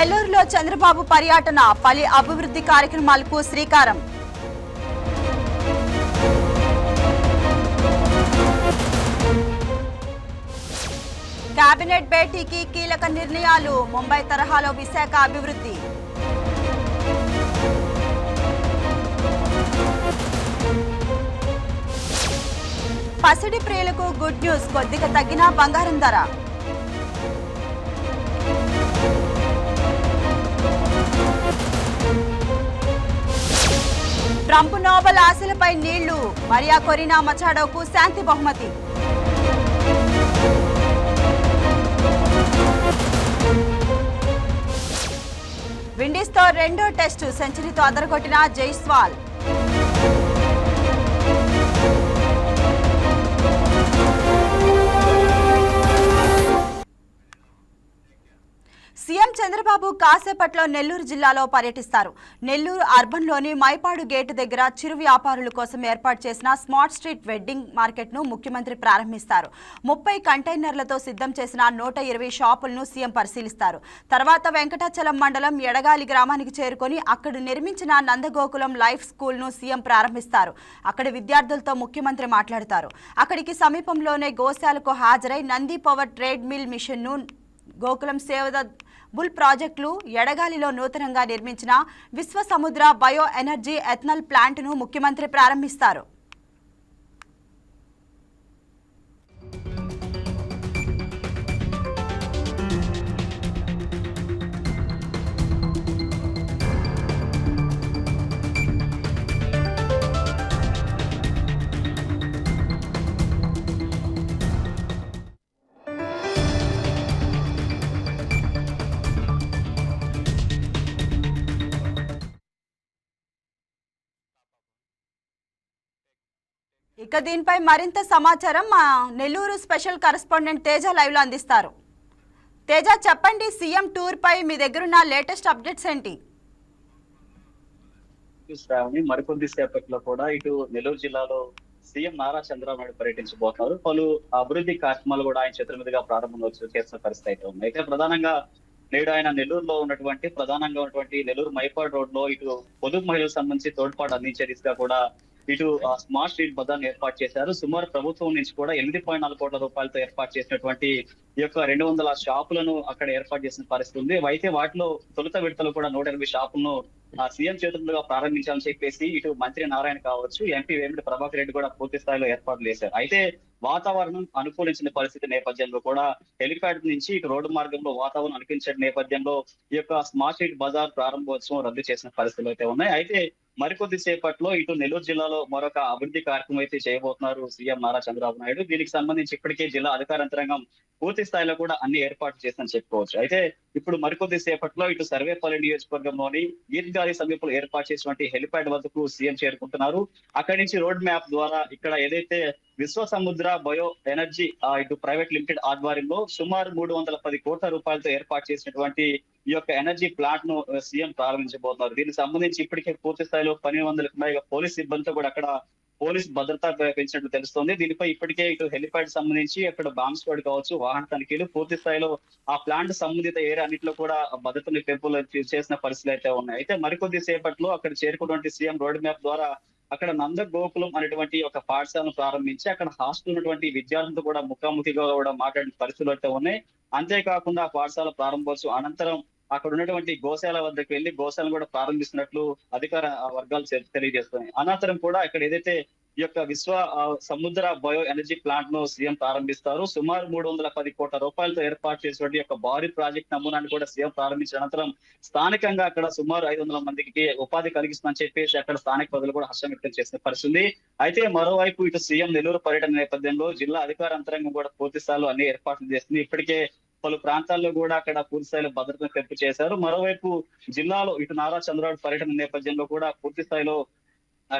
నెల్లూరులో చంద్రబాబు పర్యటన పలు అభివృద్ధి కార్యక్రమాలకు శ్రీకారం. కేబినెట్ భేటీకి కీలక నిర్ణయాలు ముంబై తరహాలో విశాఖ అభివృద్ధి. పసిడి ప్రియులకు గుడ్ న్యూస్ కొద్దిగా తగ్గిన బంగారం ధర. ట్రంప్ నోబెల్ ఆశలపై నీళ్ళు మరియా కొరినా మచాడోకు శాంతి బహుమతి. విండీస్తో రెండో టెస్టు సెంచరీతో అదరగొట్టిన జైస్వాల్. చంద్రబాబు కాసేపట్లో నెల్లూరు జిల్లాలో పర్యటిస్తారు. నెల్లూరు అర్బన్లోని మైపాడు గేటు దగ్గర చిరు వ్యాపారుల కోసం ఏర్పాటు చేసిన స్మార్ట్ స్ట్రీట్ వెడ్డింగ్ మార్కెట్ను ముఖ్యమంత్రి ప్రారంభిస్తారు. ముప్పై కంటైనర్లతో సిద్ధం చేసిన నూట ఇరవై షాపులను సీఎం పరిశీలిస్తారు. తర్వాత వెంకటాచలం మండలం ఎడగాలి గ్రామానికి చేరుకొని అక్కడ నిర్మించిన నందగోకులం లైఫ్ స్కూల్ను సీఎం ప్రారంభిస్తారు. అక్కడ విద్యార్థులతో ముఖ్యమంత్రి మాట్లాడతారు. అక్కడికి సమీపంలోనే గోశాలకు హాజరై నంది పవర్ ట్రేడ్ మిల్ మిషన్ను గోకులం సేవద బుల్ ప్రాజెక్టులు ఎడగాలిలో నూతనంగా నిర్మించిన విశ్వ సముద్ర బయో ఎనర్జీ ఎథనల్ ప్లాంట్ను ముఖ్యమంత్రి ప్రారంభిస్తారు. ఇక దీనిపై మరింత సమాచారం మా నెల్లూరు స్పెషల్ కరెస్పాండెంట్ తేజ లైవ్లో అందిస్తారు. తేజ చెప్పండి సీఎం టూర్ పై మీ దగ్గరున్న లేటెస్ట్ అప్డేట్స్ ఏంటి? శ్రావణి. మరికొద్ది సేపట్లో కూడా ఇటు నెల్లూరు జిల్లాలో సీఎం నారా చంద్రబాబు నాయుడు పర్యటించబోతున్నారు. పలు అభివృద్ధి కార్యక్రమాలు కూడా ఆయన చేతుల మీదుగా ప్రారంభంలో చేసిన పరిస్థితి అయితే ఉంది. అయితే ప్రధానంగా నేడు ఆయన నెల్లూరులో ఉన్నటువంటి ప్రధానంగా ఉన్నటువంటి నెల్లూరు మైపాడ్ రోడ్లో ఇటు పొదుపు మహిళలకు సంబంధించి తోడ్పాటు అందించే దిశగా కూడా ఇటు స్మార్ట్ స్ట్రీట్ బజార్ ఏర్పాటు చేశారు. సుమారు ప్రభుత్వం నుంచి కూడా ఎనిమిది పాయింట్ నాలుగు కోట్ల రూపాయలతో ఏర్పాటు చేసినటువంటి ఈ యొక్క రెండు వందల షాపులను అక్కడ ఏర్పాటు చేసిన పరిస్థితి ఉంది. అయితే వాటిలో తొలుత విడతలు కూడా నూట ఎనభై షాపులను సీఎం చేతులుగా ప్రారంభించాలని చెప్పేసి ఇటు మంత్రి నారాయణ కావచ్చు ఎంపీ వేమిటి ప్రభాకర్ రెడ్డి కూడా పూర్తి స్థాయిలో ఏర్పాట్లు చేశారు. అయితే వాతావరణం అనుకూలించిన పరిస్థితి నేపథ్యంలో కూడా హెలిప్యాడ్ నుంచి ఇటు రోడ్డు మార్గంలో వాతావరణం అనుకూలించిన నేపథ్యంలో ఈ యొక్క స్మార్ట్ స్ట్రీట్ బజార్ ప్రారంభోత్సవం రద్దు చేసిన పరిస్థితులు అయితే ఉన్నాయి. అయితే మరికొద్ది సేపట్లో ఇటు నెల్లూరు జిల్లాలో మరొక అభివృద్ధి కార్యక్రమం అయితే చేయబోతున్నారు సీఎం నారా చంద్రబాబు నాయుడు. దీనికి సంబంధించి ఇప్పటికే జిల్లా అధికార యంత్రాంగం పూర్తి స్థాయిలో కూడా అన్ని ఏర్పాట్లు చేస్తుందని చెప్పుకోవచ్చు. అయితే ఇప్పుడు మరికొద్ది సేపట్లో ఇటు సర్వేపల్లి నియోజకవర్గంలోని ఈద్గాలి సమీపంలో ఏర్పాటు చేసినటువంటి హెలిప్యాడ్ వద్దకు సీఎం చేరుకుంటున్నారు. అక్కడి నుంచి రోడ్ మ్యాప్ ద్వారా ఇక్కడ ఏదైతే విశ్వ సముద్ర బయో ఎనర్జీ ఇటు ప్రైవేట్ లిమిటెడ్ ఆధ్వర్యంలో సుమారు మూడు వందల పది కోట్ల రూపాయలతో ఏర్పాటు చేసినటువంటి ఈ యొక్క ఎనర్జీ ప్లాంట్ను సీఎం ప్రారంభించబోతున్నారు. దీనికి సంబంధించి ఇప్పటికే పూర్తి స్థాయిలో పని వందలకు పైగా పోలీస్ సిబ్బందితో కూడా అక్కడ పోలీస్ భద్రత పెంచినట్లు తెలుస్తోంది. దీనిపై ఇప్పటికే ఇటు హెలిప్యాడ్ సంబంధించి అక్కడ బాంబ్ స్క్వాడ్ కావచ్చు వాహన తనిఖీలు పూర్తి స్థాయిలో ఆ ప్లాంట్ సంబంధిత ఏరియా అన్నింటిలో కూడా భద్రతని పెంపులు చేసిన పరిస్థితులు అయితే ఉన్నాయి. అయితే మరికొద్ది సేపట్లో అక్కడ చేరుకున్నటువంటి సీఎం రోడ్ మ్యాప్ ద్వారా అక్కడ నంద గోకులం అనేటువంటి ఒక పాఠశాలను ప్రారంభించి అక్కడ హాస్టల్ ఉన్నటువంటి విద్యార్థులతో కూడా ముఖాముఖిగా కూడా మాట్లాడిన పరిస్థితులు అయితే ఉన్నాయి. అంతేకాకుండా ఆ పాఠశాల ప్రారంభోత్సవం అనంతరం అక్కడ ఉన్నటువంటి గోశాల వద్దకు వెళ్ళి గోశాలను కూడా ప్రారంభిస్తున్నట్లు అధికార వర్గాలు తెలియజేస్తున్నాయి. అనంతరం కూడా ఇక్కడ ఏదైతే ఈ యొక్క విశ్వ సముద్ర బయో ఎనర్జీ ప్లాంట్ను సీఎం ప్రారంభిస్తారు. సుమారు మూడు వందల పది కోట్ల రూపాయలతో ఏర్పాటు చేసినటువంటి యొక్క భారీ ప్రాజెక్ట్ నమూనాను కూడా సీఎం ప్రారంభించిన అనంతరం స్థానికంగా అక్కడ సుమారు ఐదు వందల మందికి ఉపాధి కలిగిస్తుందని చెప్పేసి అక్కడ స్థానిక ప్రజలు కూడా హర్షం వ్యక్తం చేసిన పరిస్థితి అయితే మరోవైపు ఇటు సీఎం నెల్లూరు పర్యటన నేపథ్యంలో జిల్లా అధికార అంతరంగం కూడా పూర్తి స్థాయిలో అన్ని ఏర్పాట్లు చేస్తుంది. ఇప్పటికే పలు ప్రాంతాల్లో కూడా అక్కడ పూర్తి స్థాయిలో భద్రతను పెంపు చేశారు. మరోవైపు జిల్లాలో ఇటు నారా చంద్రబాబు పర్యటన నేపథ్యంలో కూడా పూర్తి స్థాయిలో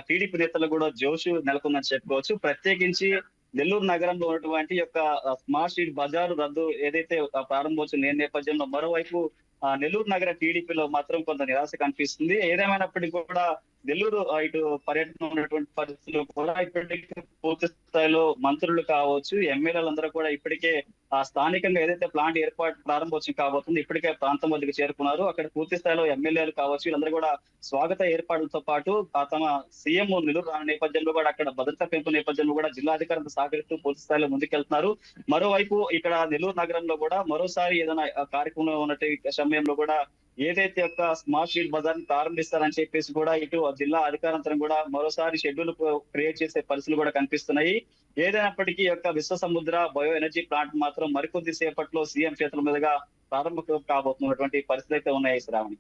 టీడీపీ నేతలు కూడా జోషు నెలకొందని చెప్పుకోవచ్చు. ప్రత్యేకించి నెల్లూరు నగరంలో ఉన్నటువంటి యొక్క స్మార్ట్ స్ట్రీట్ బజారు రద్దు ఏదైతే ఆ ప్రారంభోత్సవం లేని నేపథ్యంలో మరోవైపు ఆ, నెల్లూరు నగర టీడీపీలో మాత్రం కొంత నిరాశ కనిపిస్తుంది. ఏదేమైనప్పటికీ కూడా నెల్లూరు ఇటు పర్యటన ఉన్నటువంటి పరిస్థితులు కూడా ఇప్పటికే పూర్తి స్థాయిలో మంత్రులు కావచ్చు ఎమ్మెల్యేలందరూ కూడా ఇప్పటికే ఆ స్థానికంగా ఏదైతే ప్లాంట్ ఏర్పాటు ప్రారంభోత్సవం కాబోతుంది ఇప్పటికే ప్రాంతం వద్దకు చేరుకున్నారు. అక్కడ పూర్తి స్థాయిలో ఎమ్మెల్యేలు కావచ్చు వీళ్ళందరూ కూడా స్వాగత ఏర్పాట్లతో పాటు తమ సీఎం నెల్లూరు రాని నేపథ్యంలో కూడా అక్కడ భద్రతా పెంపు నేపథ్యంలో కూడా జిల్లాధికారులతో సహకరిస్తూ పూర్తి స్థాయిలో ముందుకెళ్తున్నారు. మరోవైపు ఇక్కడ నెల్లూరు నగరంలో కూడా మరోసారి ఏదైనా కార్యక్రమం ఉన్నట్టు సమయంలో కూడా ఏదైతే ఒక స్మార్ట్ స్ట్రీట్ బజార్ని ప్రారంభిస్తారని చెప్పేసి కూడా ఇటు జిల్లా అధికారంతరం కూడా మరోసారి షెడ్యూల్ క్రియేట్ చేసే పరిస్థితులు కూడా కనిపిస్తున్నాయి. ఏదైనప్పటికీ యొక్క Viswa Samudra bio energy plant మాత్రం మరికొద్ది సేపట్లో సీఎం చేతుల మీదుగా ప్రారంభం కాబోతున్నటువంటి పరిస్థితి అయితే ఉన్నాయి శ్రావణి.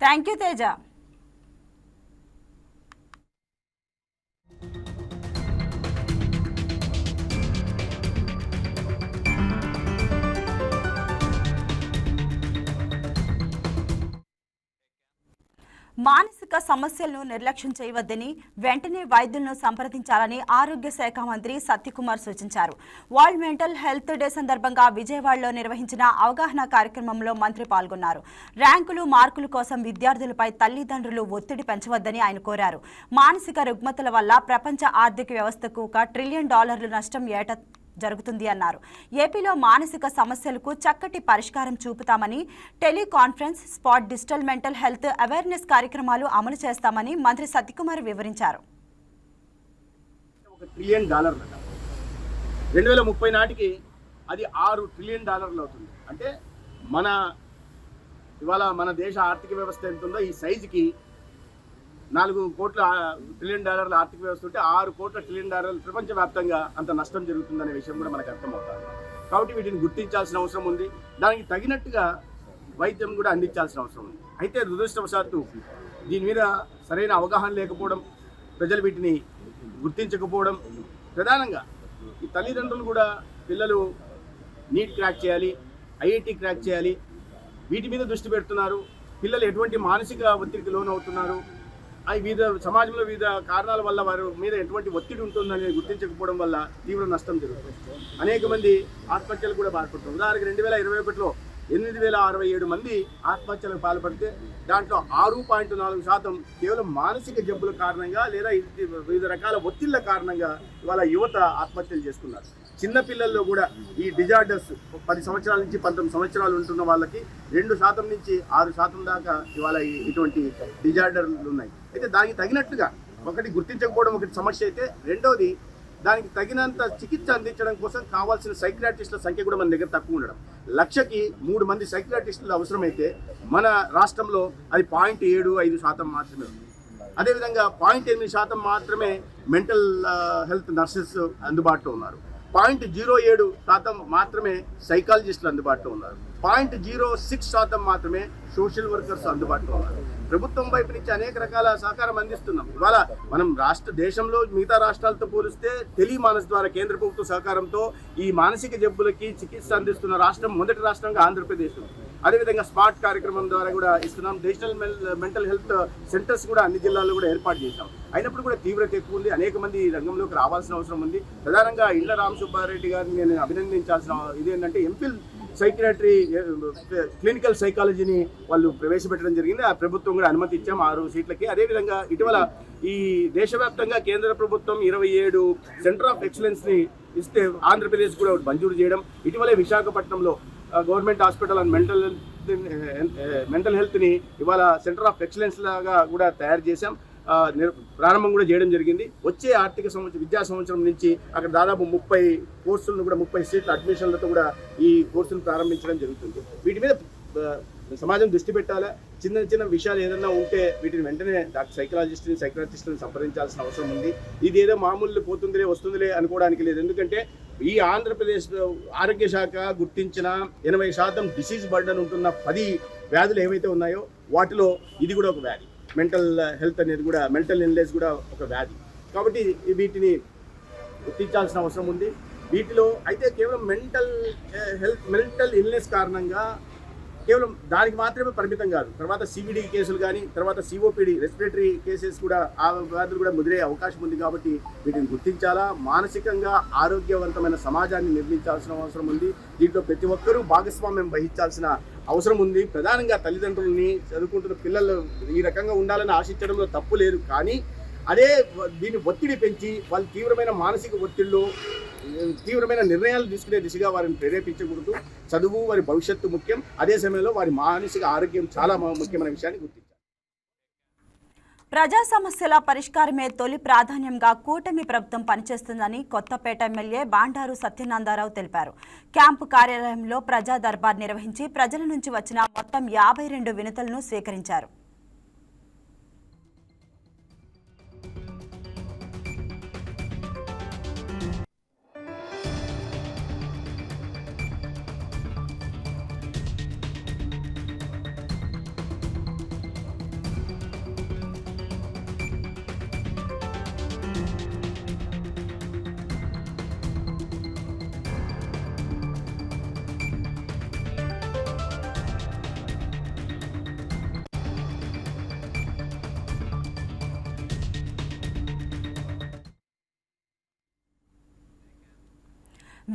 థ్యాంక్ యూ తేజ మానసిక సమస్యలను నిర్లక్ష్యం చేయవద్దని వెంటనే వైద్యులను సంప్రదించాలని ఆరోగ్య శాఖ మంత్రి సత్యకుమార్ సూచించారు. వరల్డ్ మెంటల్ హెల్త్ డే సందర్భంగా విజయవాడలో నిర్వహించిన అవగాహన కార్యక్రమంలో మంత్రి పాల్గొన్నారు. ర్యాంకులు మార్కుల కోసం విద్యార్థులపై తల్లిదండ్రులు ఒత్తిడి పెంచవద్దని ఆయన కోరారు. మానసిక రుగ్మతల వల్ల ప్రపంచ ఆర్థిక వ్యవస్థకు ఒక ట్రిలియన్ డాలర్లు నష్టం ఏట జరుగుతుంది అన్నారు. ఏపీలో మానసిక సమస్యలకు చక్కటి పరిష్కారం చూపుతామని teleconference spot digital mental health awareness కార్యక్రమాలు అమలు చేస్తామని మంత్రి సత్యకుమార్ వివరించారు. ఒక ట్రిలియన్ డాలర్లు రెండు వేల ముప్పై నాటికి అది ఆరు ట్రిలియన్ డాలర్లు అవుతుంది. అంటే మన ఇవాళ మన దేశ ఆర్థిక వ్యవస్థ ఎంత ఉందో ఈ సైజుకి నాలుగు కోట్ల ట్రిలియన్ డాలర్ల ఆర్థిక వ్యవస్థ ఉంటే ఆరు కోట్ల ట్రిలియన్ డాలర్లు ప్రపంచవ్యాప్తంగా అంత నష్టం జరుగుతుందనే విషయం కూడా మనకు అర్థమవుతుంది. కాబట్టి వీటిని గుర్తించాల్సిన అవసరం ఉంది. దానికి తగినట్టుగా వైద్యం కూడా అందించాల్సిన అవసరం ఉంది. అయితే దురదృష్టవశాత్తు దీని మీద సరైన అవగాహన లేకపోవడం ప్రజలు వీటిని గుర్తించకపోవడం ప్రధానంగా ఈ తల్లిదండ్రులు కూడా పిల్లలు నీట్ క్రాక్ చేయాలి ఐఐటి క్రాక్ చేయాలి వీటి మీద దృష్టి పెడుతున్నారు. పిల్లలు ఎటువంటి మానసిక ఒత్తిడికి లోనవుతున్నారు? వివిధ సమాజంలో వివిధ కారణాల వల్ల వారి మీద ఎటువంటి ఒత్తిడి ఉంటుందని గుర్తించకపోవడం వల్ల తీవ్ర నష్టం జరుగుతుంది. అనేక మంది ఆత్మహత్యలు కూడా బాధపడుతుంది ఉదాహరణకు రెండు వేల ఇరవై ఒకటిలో ఎనిమిది వేల అరవై ఏడు మంది ఆత్మహత్యలకు పాల్పడితే దాంట్లో ఆరు పాయింట్ నాలుగు శాతం కేవలం మానసిక జబ్బుల కారణంగా లేదా వివిధ రకాల ఒత్తిళ్ళ కారణంగా ఇవాళ యువత ఆత్మహత్యలు చేసుకున్నారు. చిన్నపిల్లల్లో కూడా ఈ డిజార్డర్స్ పది సంవత్సరాల నుంచి పంతొమ్మిది సంవత్సరాలు ఉంటున్న వాళ్ళకి రెండు శాతం నుంచి ఆరు శాతం దాకా ఇవాళ ఇటువంటి డిజార్డర్లు ఉన్నాయి. అయితే దానికి తగినట్టుగా ఒకటి గుర్తించకపోవడం ఒకటి సమస్య అయితే రెండోది దానికి తగినంత చికిత్స అందించడం కోసం కావాల్సిన సైక్రాటిస్టుల సంఖ్య కూడా మన దగ్గర తక్కువ ఉండడం. లక్షకి మూడు మంది సైక్రాటిస్టులు అవసరమైతే మన రాష్ట్రంలో అది పాయింట్ ఏడు ఐదు శాతం మాత్రమే ఉంది. అదేవిధంగా పాయింట్ ఎనిమిది శాతం మాత్రమే మెంటల్ హెల్త్ నర్సెస్ అందుబాటులో ఉన్నారు. పాయింట్ జీరో ఏడు శాతం మాత్రమే సైకాలజిస్టులు అందుబాటులో ఉన్నారు. పాయింట్ జీరో సిక్స్ శాతం మాత్రమే సోషల్ వర్కర్స్ అందుబాటులో ఉన్నారు. ప్రభుత్వం వైపు నుంచి అనేక రకాల సహకారం అందిస్తున్నాం. ఇవాళ మనం రాష్ట్ర దేశంలో మిగతా రాష్ట్రాలతో పోలిస్తే టెలిమానస్ ద్వారా కేంద్ర ప్రభుత్వ సహకారంతో ఈ మానసిక జబ్బులకి చికిత్స అందిస్తున్న రాష్ట్రం మొదటి రాష్ట్రంగా ఆంధ్రప్రదేశ్. అదేవిధంగా స్మార్ట్ కార్యక్రమం ద్వారా కూడా ఇస్తున్నాం. డిజిటల్ మెంటల్ హెల్త్ సెంటర్స్ కూడా అన్ని జిల్లాల్లో కూడా ఏర్పాటు చేశాం. అయినప్పుడు కూడా తీవ్రత ఎక్కువ ఉంది. అనేక మంది ఈ రంగంలోకి రావాల్సిన అవసరం ఉంది. ప్రధానంగా ఇళ్ళ రామ్ సుబ్బారెడ్డి గారిని నేను అభినందించాల్సిన ఇది ఏంటంటే ఎంఫిల్ సైకియాట్రీ క్లినికల్ సైకాలజీని వాళ్ళు ప్రవేశపెట్టడం జరిగింది. ఆ ప్రభుత్వం కూడా అనుమతి ఇచ్చాం ఆరు సీట్లకి. అదేవిధంగా ఇటీవల ఈ దేశవ్యాప్తంగా కేంద్ర ప్రభుత్వం ఇరవై ఏడు సెంటర్ ఆఫ్ ఎక్సలెన్స్ని ఇస్తే ఆంధ్రప్రదేశ్ కూడా ఒకటి మంజూరు చేయడం. ఇటీవలే విశాఖపట్నంలో government hospital and mental mental హెల్త్ని ఇవాళ సెంటర్ ఆఫ్ ఎక్సలెన్స్ లాగా కూడా తయారు చేశాం. ప్రారంభం కూడా చేయడం జరిగింది. వచ్చే ఆర్థిక సంవత్సరం విద్యా సంవత్సరం నుంచి అక్కడ దాదాపు ముప్పై కోర్సులను కూడా ముప్పై సీట్ల అడ్మిషన్లతో కూడా ఈ కోర్సును ప్రారంభించడం జరుగుతుంది. వీటి మీద సమాజం దృష్టి పెట్టాలా? చిన్న చిన్న విషయాలు ఏదైనా ఉంటే వీటిని వెంటనే డాక్టర్ సైకలాజిస్ట్ని సైకలాజిస్ట్ని సంప్రదించాల్సిన అవసరం ఉంది. ఇది ఏదో మామూలు పోతుందిలే వస్తుందిలే అనుకోవడానికి లేదు. ఎందుకంటే ఈ ఆంధ్రప్రదేశ్ ఆరోగ్య శాఖ గుర్తించిన ఎనభై శాతం డిసీజ్ బర్డన్ ఉంటున్న పది వ్యాధులు ఏవైతే ఉన్నాయో వాటిలో ఇది కూడా ఒక వ్యాధి. మెంటల్ హెల్త్ అనేది కూడా మెంటల్ ఇన్లెస్ కూడా ఒక వ్యాధి. కాబట్టి వీటిని గుర్తించాల్సిన అవసరం ఉంది. వీటిలో అయితే కేవలం మెంటల్ హెల్త్ మెంటల్ ఇల్నెస్ కారణంగా కేవలం దానికి మాత్రమే పరిమితం కాదు. తర్వాత సిబిడి కేసులు కానీ తర్వాత సిఓపిడి రెస్పిరేటరీ కేసెస్ కూడా ఆ వ్యాధులు కూడా ముదిరే అవకాశం ఉంది కాబట్టి వీటిని గుర్తించాలా? మానసికంగా ఆరోగ్యవంతమైన సమాజాన్ని నిర్మించాల్సిన అవసరం ఉంది. దీంట్లో ప్రతి ఒక్కరూ భాగస్వామ్యం వహించాల్సిన అవసరం ఉంది. ప్రధానంగా తల్లిదండ్రులని చదువుకుంటున్న పిల్లలు ఈ రకంగా ఉండాలని ఆశించడంలో తప్పు లేదు. కానీ అదే దీన్ని ఒత్తిడి పెంచి వాళ్ళు తీవ్రమైన మానసిక ఒత్తిడిలో తీవ్రమైన నిర్ణయాలు తీసుకునే దిశగా వారిని ప్రేరేపించకూడదు. చదువు వారి భవిష్యత్తు ముఖ్యం. అదే సమయంలో వారి మానసిక ఆరోగ్యం చాలా ముఖ్యమైన విషయాన్ని గుర్తించారు ప్రజా సమస్యల పరిష్కారమే తొలి ప్రాధాన్యంగా కూటమి ప్రభుత్వం పనిచేస్తుందని కొత్తపేట ఎమ్మెల్యే బాండారు సత్యనందారావు తెలిపారు. క్యాంపు కార్యాలయంలో ప్రజా దర్బార్ నిర్వహించి ప్రజల నుంచి వచ్చిన మొత్తం యాభై రెండు వినతులను స్వీకరించారు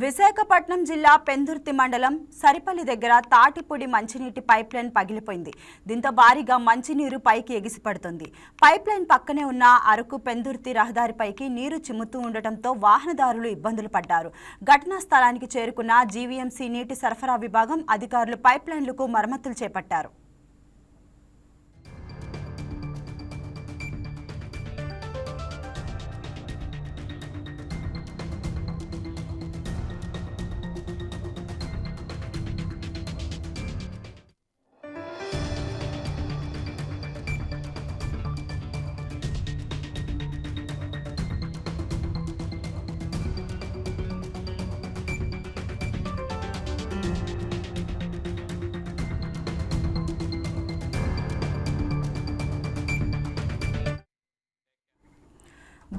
విశాఖపట్నం జిల్లా పెందుర్తి మండలం సరిపల్లి దగ్గర తాటిపూడి మంచినీటి పైప్ లైన్ పగిలిపోయింది. దీంతో భారీగా మంచినీరు పైకి ఎగిసిపడుతుంది. పైప్ లైన్ పక్కనే ఉన్న అరకు పెందుర్తి రహదారిపైకి నీరు చిమ్ముతూ ఉండటంతో వాహనదారులు ఇబ్బందులు పడ్డారు. ఘటనా స్థలానికి చేరుకున్న జీవీఎంసీ నీటి సరఫరా విభాగం అధికారులు పైప్ లైన్లకు మరమ్మతులు చేపట్టారు.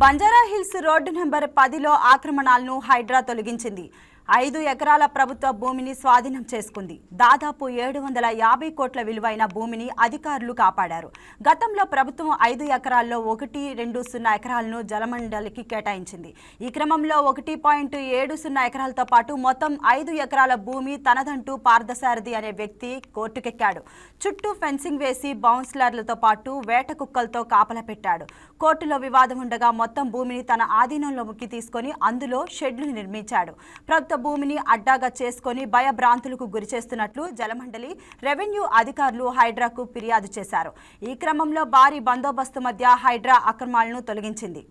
బంజారా హిల్స్ రోడ్డు నెంబర్ పదిలో ఆక్రమణాలను హైడ్రా తొలగించింది. ఐదు ఎకరాల ప్రభుత్వ భూమిని స్వాధీనం చేసుకుంది. దాదాపు ఏడు వందల యాభై కోట్ల విలువైన భూమిని అధికారులు కాపాడారు. గతంలో ప్రభుత్వం ఐదు ఎకరాల్లో ఒకటి రెండు సున్నా ఎకరాలను జలమండలికి కేటాయించింది. ఈ క్రమంలో ఒకటి పాయింట్ ఏడు సున్నా ఎకరాలతో పాటు మొత్తం ఐదు ఎకరాల భూమి తనదంటూ పార్థసారథి అనే వ్యక్తి కోర్టుకెక్కాడు. చుట్టూ ఫెన్సింగ్ వేసి బౌన్స్లర్లతో పాటు వేట కుక్కలతో కాపలా పెట్టాడు. కోర్టులో వివాదం ఉండగా మొత్తం భూమిని తన ఆధీనంలోకి తీసుకొని అందులో షెడ్లు నిర్మించాడు. ప్రభుత్వ భూమిని అడ్డాగా చేసుకొని భయభ్రాంతులకు గురిచేస్తున్నట్లు జలమండలి రెవెన్యూ అధికారులు హైడ్రాకు ఫిర్యాదు చేశారు. ఈ క్రమంలో భారీ బందోబస్తు మధ్య హైడ్రా అక్రమాలను తొలగించింది.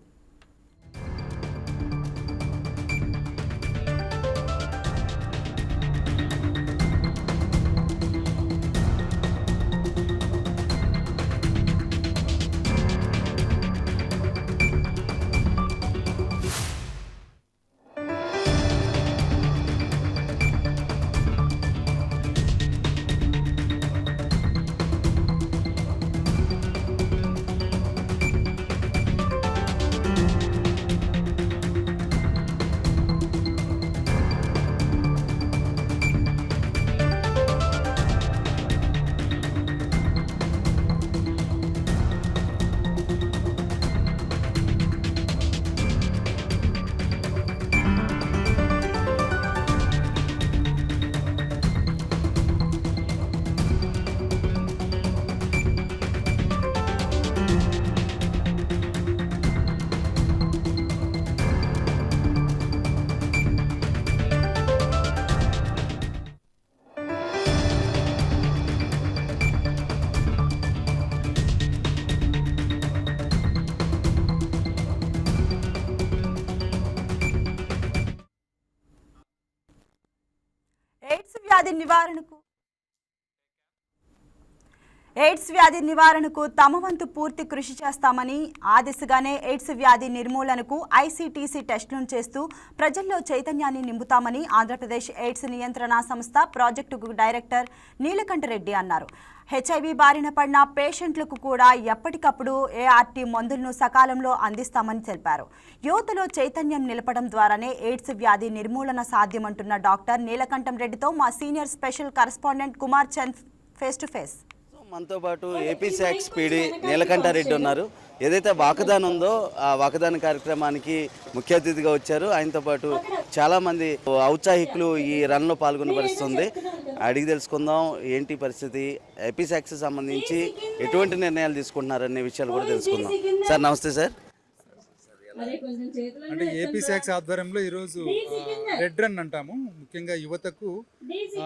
ఎయిడ్స్ వ్యాధి నివారణకు ఎయిడ్స్ వ్యాధి నివారణకు తమ వంతు పూర్తి కృషి చేస్తామని ఆ దిశగానే ఎయిడ్స్ వ్యాధి నిర్మూలనకు ఐసీటీసీ టెస్టులను చేస్తూ ప్రజల్లో చైతన్యాన్ని నింపుతామని ఆంధ్రప్రదేశ్ ఎయిడ్స్ నియంత్రణ సంస్థ ప్రాజెక్టు డైరెక్టర్ నీలకంఠరెడ్డి అన్నారు. హెచ్ఐవి బారిన పడిన పేషెంట్లకు కూడా ఎప్పటికప్పుడు ఏఆర్టీ మందులను సకాలంలో అందిస్తామని తెలిపారు. యువతలో చైతన్యం నిలపడం ద్వారానే ఎయిడ్స్ వ్యాధి నిర్మూలన సాధ్యమంటున్న డాక్టర్ నీలకంఠం రెడ్డితో మా senior special correspondent Kumar Chand face to face మనతో పాటు ఏపీ శాక్స్ పీడి నీలకంఠారెడ్డి ఉన్నారు. ఏదైతే వాకదాన్ ఉందో ఆ వాకదాన్ కార్యక్రమానికి ముఖ్య అతిథిగా వచ్చారు. ఆయనతో పాటు చాలామంది ఔత్సాహికులు ఈ రన్లో పాల్గొన్న పరిస్థితి ఉంది అడిగి తెలుసుకుందాం ఏంటి పరిస్థితి? ఎపిసాక్స్ సంబంధించి ఎటువంటి నిర్ణయాలు తీసుకుంటున్నారనే విషయాలు కూడా తెలుసుకుందాం. సార్ నమస్తే సార్. అంటే ఏపీ శాఖ ఆధ్వర్యంలో ఈరోజు రెడ్ రన్ అంటాము. ముఖ్యంగా యువతకు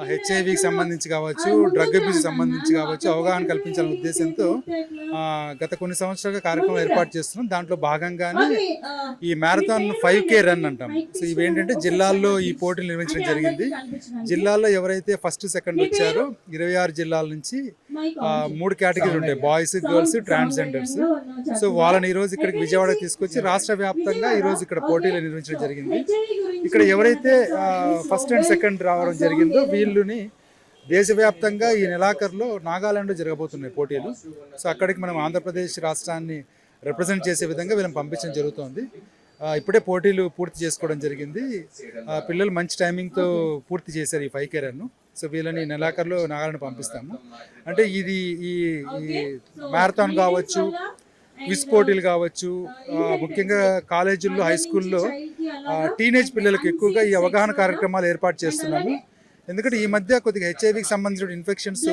హెచ్ఐవికి సంబంధించి కావచ్చు డ్రగ్ అబ్యూస్ సంబంధించి కావచ్చు అవగాహన కల్పించాలనే ఉద్దేశంతో గత కొన్ని సంవత్సరాలుగా కార్యక్రమం ఏర్పాటు చేస్తున్నాం. దాంట్లో భాగంగానే ఈ మ్యారథాన్ ఫైవ్ కే రన్ అంటాం. సో ఇవి ఏంటంటే జిల్లాల్లో ఈ పోటీలు నిర్వహించడం జరిగింది. జిల్లాల్లో ఎవరైతే ఫస్ట్ సెకండ్ వచ్చారో ఇరవై ఆరు జిల్లాల నుంచి మూడు కేటగిరీలు ఉంటాయి. బాయ్స్ గర్ల్స్ ట్రాన్స్జెండర్స్ సో వాళ్ళని ఈ రోజు ఇక్కడికి విజయవాడ తీసుకొచ్చి రాష్ట్ర వ్యాప్తంగా ఈ రోజు ఇక్కడ పోటీలు నిర్వహించడం జరిగింది. ఇక్కడ ఎవరైతే ఫస్ట్ అండ్ సెకండ్ రావడం జరిగిందో వీళ్ళని దేశవ్యాప్తంగా ఈ నెలాఖరులో నాగాలాండ్లో జరగబోతున్నాయి పోటీలు. సో అక్కడికి మనం ఆంధ్రప్రదేశ్ రాష్ట్రాన్ని రిప్రజెంట్ చేసే విధంగా వీళ్ళని పంపించడం జరుగుతోంది. ఇప్పుడే పోటీలు పూర్తి చేసుకోవడం జరిగింది. పిల్లలు మంచి టైమింగ్తో పూర్తి చేశారు ఈ ఫైవ్ కేరర్ను సో వీళ్ళని నెలాఖరులో నాగాలాండ్ పంపిస్తాము. అంటే ఇది ఈ ఈ మ్యారథాన్ కావచ్చు క్విజ్ పోటీలు కావచ్చు ముఖ్యంగా కాలేజీల్లో హై స్కూల్లో టీనేజ్ పిల్లలకు ఎక్కువగా ఈ అవగాహన కార్యక్రమాలు ఏర్పాటు చేస్తున్నాము. ఎందుకంటే ఈ మధ్య కొద్దిగా హెచ్ఐవికి సంబంధించిన ఇన్ఫెక్షన్స్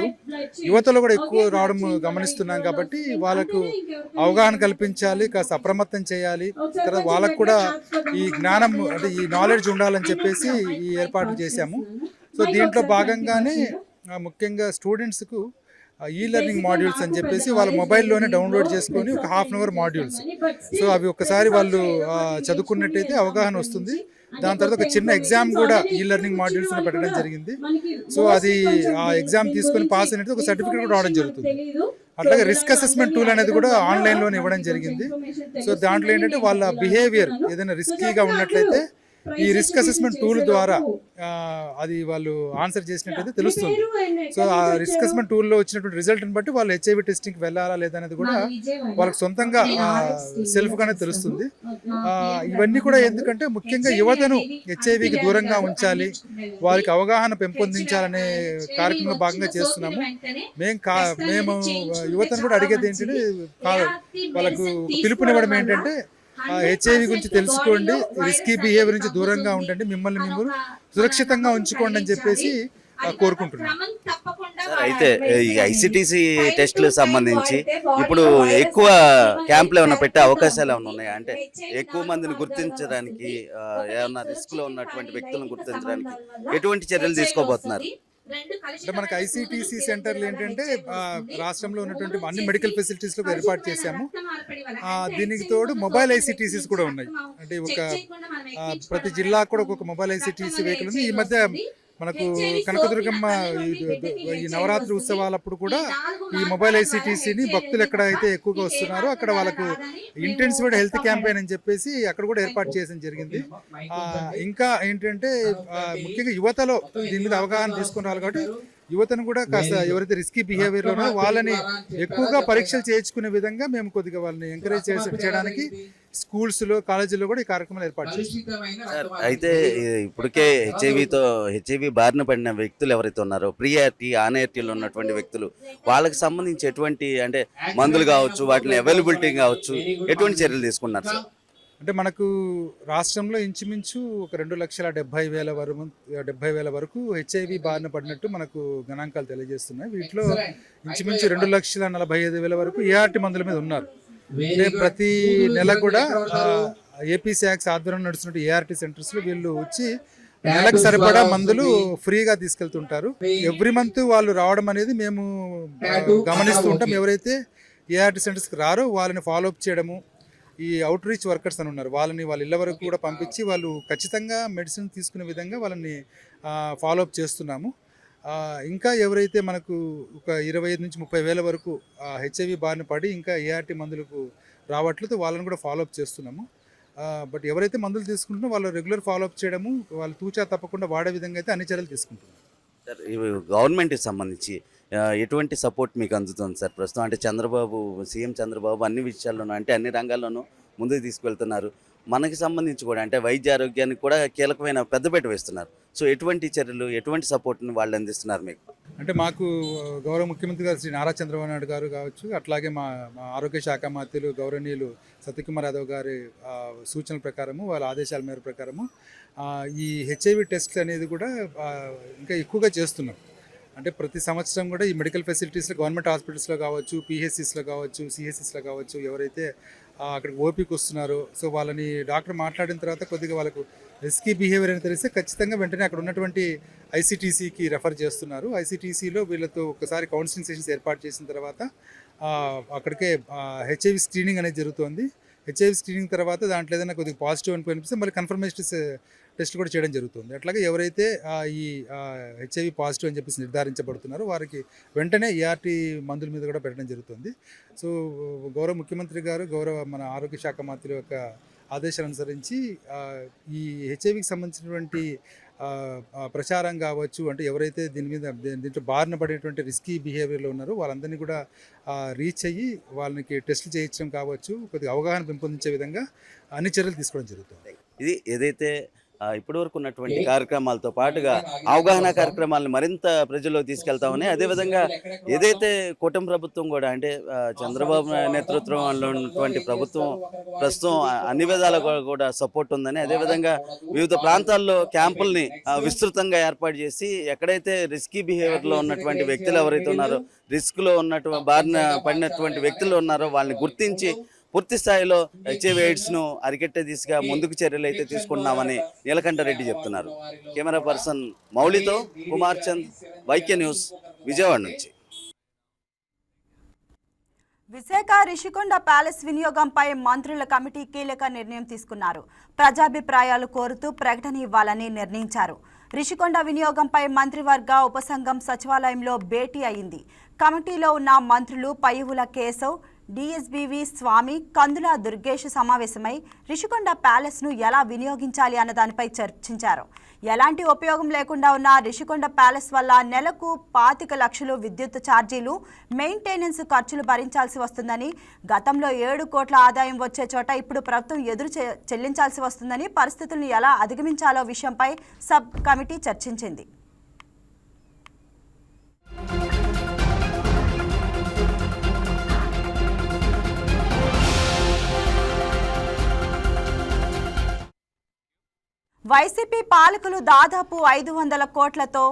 యువతలో కూడా ఎక్కువ రావడం గమనిస్తున్నాం కాబట్టి వాళ్ళకు అవగాహన కల్పించాలి కాస్త అప్రమత్తం చేయాలి. తర్వాత వాళ్ళకు కూడా ఈ జ్ఞానం అంటే ఈ నాలెడ్జ్ ఉండాలని చెప్పేసి ఈ ఏర్పాట్లు చేశాము. సో దీంట్లో భాగంగానే ముఖ్యంగా స్టూడెంట్స్కు ఈ లెర్నింగ్ మాడ్యూల్స్ అని చెప్పేసి వాళ్ళ మొబైల్లోనే డౌన్లోడ్ చేసుకొని ఒక half an hour modules so అవి ఒకసారి వాళ్ళు చదువుకున్నట్టయితే అవగాహన వస్తుంది. దాని తర్వాత ఒక చిన్న ఎగ్జామ్ కూడా ఈ లెర్నింగ్ మాడ్యూల్స్ పెట్టడం జరిగింది. సో అది ఆ ఎగ్జామ్ తీసుకొని పాస్ అయినట్టు ఒక సర్టిఫికేట్ కూడా రావడం జరుగుతుంది. అట్లాగే రిస్క్ అసెస్మెంట్ టూల్ అనేది కూడా ఆన్లైన్లోనే ఇవ్వడం జరిగింది. సో దాంట్లో ఏంటంటే వాళ్ళ బిహేవియర్ ఏదైనా రిస్కీగా ఉన్నట్లయితే ఈ రిస్క్ అసెస్మెంట్ టూల్ ద్వారా అది వాళ్ళు ఆన్సర్ చేసినట్లయితే తెలుస్తుంది. సో ఆ రిస్క్ అసెస్మెంట్ టూల్లో వచ్చినటువంటి రిజల్ట్ని బట్టి వాళ్ళు హెచ్ఐవి టెస్టింగ్కి వెళ్ళాలా లేదా అనేది కూడా వాళ్ళకి సొంతంగా సెల్ఫ్ గానే తెలుస్తుంది. ఇవన్నీ కూడా ఎందుకంటే ముఖ్యంగా యువతను హెచ్ఐవికి దూరంగా ఉంచాలి. వారికి అవగాహన పెంపొందించాలనే కార్యక్రమంలో భాగంగా చేస్తున్నాము. మేము కా మేము యువతను కూడా అడిగేది ఏంటంటే వాళ్ళకు పిలుపునివ్వడం ఏంటంటే హెచ్ఐవి గురించి తెలుసుకోండి రిస్కీ బిహేవియర్ నుంచి దూరంగా ఉండండి మిమ్మల్ని మిమ్మల్ని సురక్షితంగా ఉంచుకోండి అని చెప్పేసి ఆ, కోరుకుంటున్నాం. సార్ అయితే ఈ ఐసిటిసి టెస్టులకు సంబంధించి ఇప్పుడు ఎక్కువ క్యాంపులు ఏమైనా పెట్టే అవకాశాలు ఏమైనా ఉన్నాయా? అంటే ఎక్కువ మందిని గుర్తించడానికి ఆ, ఏమన్నా రిస్క్లో ఉన్నటువంటి వ్యక్తులను గుర్తించడానికి ఎటువంటి చర్యలు తీసుకోబోతున్నారు? అంటే మనకి ఐసిటిసి సెంటర్లు ఏంటంటే రాష్ట్రంలో ఉన్నటువంటి అన్ని మెడికల్ ఫెసిలిటీస్లో ఏర్పాటు చేశాము. ఆ, దీనికి తోడు మొబైల్ ఐసిటిసిస్ కూడా ఉన్నాయి. అంటే ఒక ప్రతి జిల్లా కూడా ఒక్కొక్క మొబైల్ ఐసిటిసి వెహికల్ ఉంది ఈ మధ్య మనకు కనకదుర్గమ్మ ఈ- నవరాత్రి ఉత్సవాలప్పుడు కూడా ఈ మొబైల్ ఐసిటిసిని భక్తులు ఎక్కడైతే ఎక్కువగా వస్తున్నారో అక్కడ వాళ్ళకు ఇంటెన్సివ్ హెల్త్ క్యాంపెయిన్ అని చెప్పేసి అక్కడ కూడా ఏర్పాటు చేయడం జరిగింది. ఇంకా ఏంటంటే ముఖ్యంగా యువతలో దీని మీద అవగాహన తీసుకుని రావాలి కాబట్టి యువతను కూడా కాస్త ఎవరైతే రిస్కీ బిహేవియర్లో వాళ్ళని ఎక్కువగా పరీక్షలు చేయించుకునే విధంగా మేము కొద్దిగా వాళ్ళని ఎంకరేజ్ చేసి చేయడానికి స్కూల్స్లో కాలేజీలో కూడా ఈ కార్యక్రమాలు ఏర్పాటు చేస్తాం సార్ అయితే ఇప్పటికే హెచ్ఐవితో హెచ్ఐవి బారిన పడిన వ్యక్తులు ఎవరైతే ఉన్నారో ప్రియారిటీ ఆనయారిటీలో ఉన్నటువంటి వ్యక్తులు వాళ్ళకి సంబంధించి ఎటువంటి అంటే మందులు కావచ్చు వాటిని అవైలబిలిటీ కావచ్చు ఎటువంటి చర్యలు తీసుకున్నారు సార్? అంటే మనకు రాష్ట్రంలో ఇంచుమించు ఒక రెండు లక్షల డెబ్బై వేల వరకు డెబ్బై వేల వరకు హెచ్ఐవి బారిన పడినట్టు మనకు గణాంకాలు తెలియజేస్తున్నాయి. వీటిలో ఇంచుమించు రెండు లక్షల నలభై ఐదు వేల వరకు ఏఆర్టీ మందుల మీద ఉన్నారు. అంటే ప్రతి నెల కూడా ఏపీ శాక్స్ ఆధ్వర్యంలో నడుస్తున్న ఏఆర్టీ సెంటర్స్లో వీళ్ళు వచ్చి నెలకు సరిపడా మందులు ఫ్రీగా తీసుకెళ్తుంటారు. ఎవ్రీ మంత్ వాళ్ళు రావడం అనేది మేము గమనిస్తూ ఉంటాం. ఎవరైతే ఏఆర్టీ సెంటర్స్కి రారో వాళ్ళని ఫాలో అప్ చేయడము ఈ అవుట్ రీచ్ వర్కర్స్ అని ఉన్నారు. వాళ్ళని వాళ్ళ ఇళ్ళ వరకు కూడా పంపించి వాళ్ళు ఖచ్చితంగా మెడిసిన్ తీసుకునే విధంగా వాళ్ళని ఫాలో అప్ చేస్తున్నాము. ఇంకా ఎవరైతే మనకు ఒక ఇరవై ఐదు నుంచి ముప్పై వేల వరకు హెచ్ఐవి బారిన పడి ఇంకా ఏఆర్టీ మందులకు రావట్లేదు వాళ్ళని కూడా ఫాలో అప్ చేస్తున్నాము. బట్ ఎవరైతే మందులు తీసుకుంటున్నారో వాళ్ళు రెగ్యులర్ ఫాలో అప్ చేయడము వాళ్ళు తూచా తప్పకుండా వాడే విధంగా అయితే అన్ని చర్యలు తీసుకుంటున్నారు సార్ ఇవి గవర్నమెంట్కి సంబంధించి ఎటువంటి సపోర్ట్ మీకు అందుతుంది సార్? ప్రస్తుతం అంటే చంద్రబాబు సీఎం చంద్రబాబు అన్ని విషయాల్లోనూ అంటే అన్ని రంగాల్లోనూ ముందుకు తీసుకువెళ్తున్నారు. మనకి సంబంధించి కూడా అంటే వైద్య ఆరోగ్యానికి కూడా కీలకమైన పెద్దపేట వేస్తున్నారు. సో ఎటువంటి చర్యలు ఎటువంటి సపోర్ట్ని వాళ్ళు అందిస్తున్నారు మీకు? అంటే మాకు గౌరవ ముఖ్యమంత్రి గారు శ్రీ నారా చంద్రబాబు నాయుడు గారు కావచ్చు అట్లాగే మా మా ఆరోగ్య శాఖ మంత్రులు గౌరవనీయులు సత్యకుమార్ యాదవ్ గారి సూచనల ప్రకారము వాళ్ళ ఆదేశాల మేర ప్రకారము ఈ హెచ్ఐవి టెస్ట్ అనేది కూడా ఇంకా ఎక్కువగా చేస్తున్నాం. అంటే ప్రతి సంవత్సరం కూడా ఈ మెడికల్ ఫెసిలిటీస్లో గవర్నమెంట్ హాస్పిటల్స్లో కావచ్చు పిహెచ్సిస్లో కావచ్చు సిహెచ్సిస్లో కావచ్చు ఎవరైతే అక్కడికి ఓపీకి వస్తున్నారు. సో వాళ్ళని డాక్టర్ మాట్లాడిన తర్వాత కొద్దిగా వాళ్ళకు రిస్కీ బిహేవియర్ అని తెలిస్తే ఖచ్చితంగా వెంటనే అక్కడ ఉన్నటువంటి ఐసీటీసీకి రెఫర్ చేస్తున్నారు. ఐసీటీసీలో వీళ్ళతో ఒకసారి కౌన్సిలింగ్ సెషన్స్ ఏర్పాటు చేసిన తర్వాత అక్కడికే హెచ్ఐవి స్క్రీనింగ్ అనేది జరుగుతుంది. హెచ్ఐవి స్క్రీనింగ్ తర్వాత దాంట్లో ఏదైనా కొద్దిగా పాజిటివ్ అని కనిపిస్తే మళ్ళీ కన్ఫర్మేషన్ టెస్ట్ కూడా చేయడం జరుగుతుంది. అట్లాగే ఎవరైతే ఈ హెచ్ఐవి పాజిటివ్ అని చెప్పేసి నిర్ధారించబడుతున్నారో వారికి వెంటనే ఏఆర్టీ మందుల మీద కూడా పెట్టడం జరుగుతుంది. సో గౌరవ ముఖ్యమంత్రి గారు గౌరవ మన ఆరోగ్య శాఖ మంత్రి యొక్క ఆదేశాలు అనుసరించి ఈ హెచ్ఐవికి సంబంధించినటువంటి ప్రచారం కావచ్చు అంటే ఎవరైతే దీని మీద దీంట్లో బారిన పడేటువంటి రిస్కీ బిహేవియర్లో ఉన్నారో వాళ్ళందరినీ కూడా రీచ్ అయ్యి వాళ్ళకి టెస్టులు చేయించడం కావచ్చు కొద్దిగా అవగాహన పెంపొందించే విధంగా అన్ని చర్యలు తీసుకోవడం జరుగుతుంది. ఇది ఏదైతే ఆ, ఇప్పటివరకు ఉన్నటువంటి కార్యక్రమాలతో పాటుగా అవగాహన కార్యక్రమాలను మరింత ప్రజల్లో తీసుకెళ్తామని అదేవిధంగా ఏదైతే కూటమి ప్రభుత్వం కూడా అంటే చంద్రబాబు నేతృత్వంలో ఉన్నటువంటి ప్రభుత్వం ప్రస్తుతం అన్ని విధాలుగా కూడా సపోర్ట్ ఉందని అదేవిధంగా వివిధ ప్రాంతాల్లో క్యాంపుల్ని విస్తృతంగా ఏర్పాటు చేసి ఎక్కడైతే రిస్కీ బిహేవియర్లో ఉన్నటువంటి వ్యక్తులు ఎవరైతే ఉన్నారో రిస్క్లో ఉన్నటువంటి బారిన పడినటువంటి వ్యక్తులు ఉన్నారో వాళ్ళని గుర్తించి పూర్తి స్థాయిలో హెచ్ఐవి ఎయిడ్స్ను అరికెట్టే దిశగా ముందుకు చర్యలు అయితే తీసుకుంటున్నామని నీలకంఠరెడ్డి చెప్తున్నారు. కెమెరా పర్సన్ మౌలితో కుమార్ చంద్ వైక్య న్యూస్ విజయవాడ నుంచి. విశాఖ రిషికొండ ప్యాలెస్ వినియోగంపై మంత్రుల కమిటీ కీలక నిర్ణయం తీసుకున్నారు. ప్రజాభిప్రాయాలు కోరుతూ ప్రకటన ఇవ్వాలని నిర్ణయించారు. రిషికొండ వినియోగంపై మంత్రివర్గ ఉపసంఘం సచివాలయంలో భేటీ అయింది. కమిటీలో ఉన్న మంత్రులు పయ్యువుల కేశవ్ డిఎస్బివి స్వామి కందుల దుర్గేష్ సమావేశమై రిషికొండ ప్యాలెస్ను ఎలా వినియోగించాలి అన్న దానిపై చర్చించారు. ఎలాంటి ఉపయోగం లేకుండా ఉన్న రిషికొండ ప్యాలెస్ వల్ల నెలకు పాతిక లక్షలు విద్యుత్ ఛార్జీలు మెయింటెనెన్స్ ఖర్చులు భరించాల్సి వస్తుందని గతంలో ఏడు కోట్ల ఆదాయం వచ్చే చోట ఇప్పుడు ప్రభుత్వం ఎదురు చె- చెల్లించాల్సి వస్తుందని పరిస్థితులను ఎలా అధిగమించాలో విషయంపై సబ్ కమిటీ చర్చించింది. వైసీపీ పాలకులు దాదాపు ఐదు వందల కోట్లతో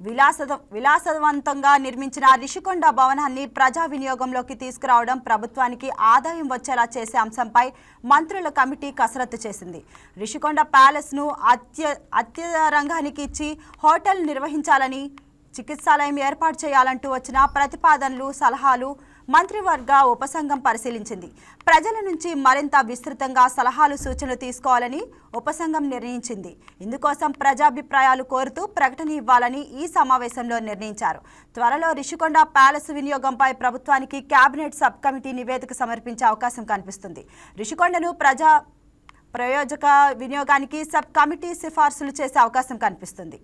విలాసద విలాసవంతంగా నిర్మించిన రిషికొండ భవనాన్ని ప్రజా వినియోగంలోకి తీసుకురావడం ప్రభుత్వానికి ఆదాయం వచ్చేలా చేసే అంశంపై మంత్రుల కమిటీ కసరత్తు చేసింది. రిషికొండ ప్యాలెస్ను అత్య అత్య రంగానికి ఇచ్చి హోటల్ నిర్వహించాలని చికిత్సాలయం ఏర్పాటు చేయాలంటూ వచ్చిన ప్రతిపాదనలు సలహాలు మంత్రివర్గ ఉపసంఘం పరిశీలించింది. ప్రజల నుంచి మరింత విస్తృతంగా సలహాలు సూచనలు తీసుకోవాలని ఉపసంఘం నిర్ణయించింది. ఇందుకోసం ప్రజాభిప్రాయాలు కోరుతూ ప్రకటన ఇవ్వాలని ఈ సమావేశంలో నిర్ణయించారు. త్వరలో రిషికొండ ప్యాలెస్ వినియోగంపై ప్రభుత్వానికి కేబినెట్ సబ్ కమిటీ నివేదిక సమర్పించే అవకాశం కనిపిస్తుంది. రిషికొండను ప్రజా ప్రయోజక వినియోగానికి సబ్ కమిటీ సిఫార్సులు చేసే అవకాశం కనిపిస్తుంది.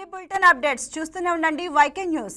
ఇవి బులెటిన్ అప్డేట్స్ చూస్తూనే ఉండండి వైకే న్యూస్.